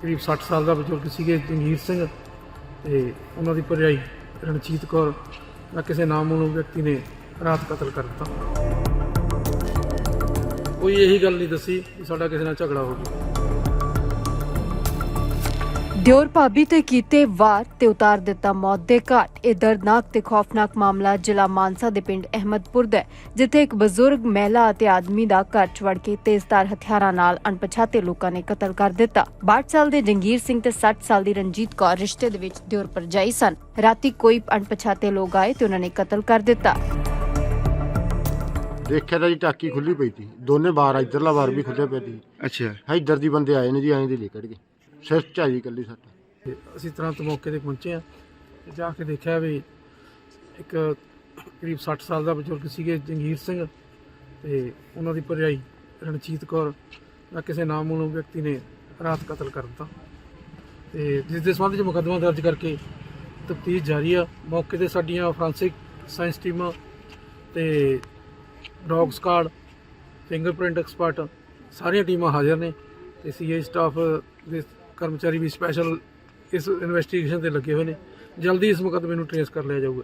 ਕਰੀਬ 60 ਸਾਲ ਦਾ ਬਜ਼ੁਰਗ ਸੀਗੇ ਜੰਗੀਰ ਸਿੰਘ ਤੇ ਉਹਨਾਂ ਦੀ ਭਰਜਾਈ ਰਣਜੀਤ ਕੌਰ ਦਾ ਕਿਸੇ ਨਾਮੂਨ ਵਿਅਕਤੀ ਨੇ ਰਾਤ ਕਤਲ ਕਰ ਦਿੱਤਾ। ਕੋਈ ਇਹੀ ਗੱਲ ਨਹੀਂ ਦੱਸੀ ਕਿ ਸਾਡਾ ਕਿਸੇ ਨਾਲ ਝਗੜਾ ਹੋ ਗਿਆ। ਦਿਓਰ ਭਾਬੀ ਤੇ ਕੀਤੇ ਵਾਰ ਤੇ ਉਤਾਰ ਦਿੱਤਾ ਮੌਤ ਦੇ ਘਾਟ। ਇਹ ਦਰਦਨਾਕ ਤੇ ਖੌਫਨਾਕ ਮਾਮਲਾ ਜ਼ਿਲ੍ਹਾ ਮਾਨਸਾ ਦੇ ਪਿੰਡ ਅਹਿਮਦਪੁਰ ਦਾ ਹੈ, ਜਿੱਥੇ ਇੱਕ ਬਜ਼ੁਰਗ ਮਹਿਲਾ ਅਤੇ ਆਦਮੀ ਦਾ ਘਰ 'ਚ ਵੜ ਕੇ ਤੇਜ਼ਧਾਰ ਹਥਿਆਰਾਂ ਨਾਲ ਅਣਪਛਾਤੇ ਲੋਕਾਂ ਨੇ ਕਤਲ ਕਰ ਦਿੱਤਾ। 62 ਸਾਲ ਦੇ ਜੰਗੀਰ ਸਿੰਘ ਤੇ 60 ਸਾਲ ਦੀ ਰਣਜੀਤ ਕੌਰ ਰਿਸ਼ਤੇ ਦੇ ਵਿੱਚ ਦਿਓਰ ਪਰਜਾਈ ਸਨ। ਰਾਤੀ ਕੋਈ ਅਣਪਛਾਤੇ ਲੋਕ ਆਏ ਤੇ ਉਹਨਾਂ ਨੇ ਕਤਲ ਕਰ ਦਿੱਤਾ। ਦੇਖਿਆ ਤਾਂ ਜੀ ਟਾਕੀ ਖੁੱਲੀ ਪਈ ਸੀ। ਦੋਨੇ ਬਾਰ ਇਧਰਲਾ ਬਾਰ ਵੀ ਖੁੱਲਿਆ ਪਿਆ ਸੀ। ਅੱਛਾ। ਇੱਧਰ ਦੀ ਬੰਦੇ ਆਏ ਨੇ ਜੀ ਐਂ ਦੇ ਲੈ ਕੱਢ ਗਏ। ਸਿਰ ਚ ਆ ਜੀ ਸੱਟ। ਤੇ ਅਸੀਂ ਤੁਰੰਤ ਮੌਕੇ ਤੇ ਪਹੁੰਚੇ ਆ ਤੇ ਜਾ ਕੇ ਦੇਖਿਆ ਵੀ ਇੱਕ ਕਰੀਬ 60 ਸਾਲ ਦਾ ਬਜ਼ੁਰਗ ਸੀਗੇ, ਜੰਗੀਰ ਸਿੰਘ ਤੇ ਉਹਨਾਂ ਦੀ ਭਰਜਾਈ ਰਣਜੀਤ ਕੌਰ ਦਾ ਕਿਸੇ ਨਾਮੂਨ ਵਿਅਕਤੀ ਨੇ ਰਾਤ ਕਤਲ ਕਰ ਦਿੱਤਾ। ਤੇ ਜਿਸ ਦੇ ਸੰਬੰਧ ਵਿੱਚ ਮੁਕੱਦਮਾ ਦਰਜ ਕਰਕੇ ਤਫਤੀਸ਼ ਜਾਰੀ ਆ। ਮੌਕੇ ਤੇ ਸਾਡੀਆਂ ਫੋਰੈਂਸਿਕ ਸਾਇੰਸ ਟੀਮਾਂ ਤੇ ਡੌਗ ਸਕਾਡ, ਫਿੰਗਰਪ੍ਰਿੰਟ ਐਕਸਪਰਟ ਸਾਰੀਆਂ ਟੀਮਾਂ ਹਾਜ਼ਰ ਨੇ ਤੇ ਸੀਆਈ ਸਟਾਫ ਦੇ ਕਰਮਚਾਰੀ ਵੀ ਸਪੈਸ਼ਲ ਇਸ ਇਨਵੈਸਟੀਗੇਸ਼ਨ ਤੇ ਲੱਗੇ ਹੋਏ ਨੇ। ਜਲਦੀ ਇਸ ਮੁਕਦਮੇ ਨੂੰ ਟ੍ਰੇਸ ਕਰ ਲਿਆ ਜਾਊਗਾ।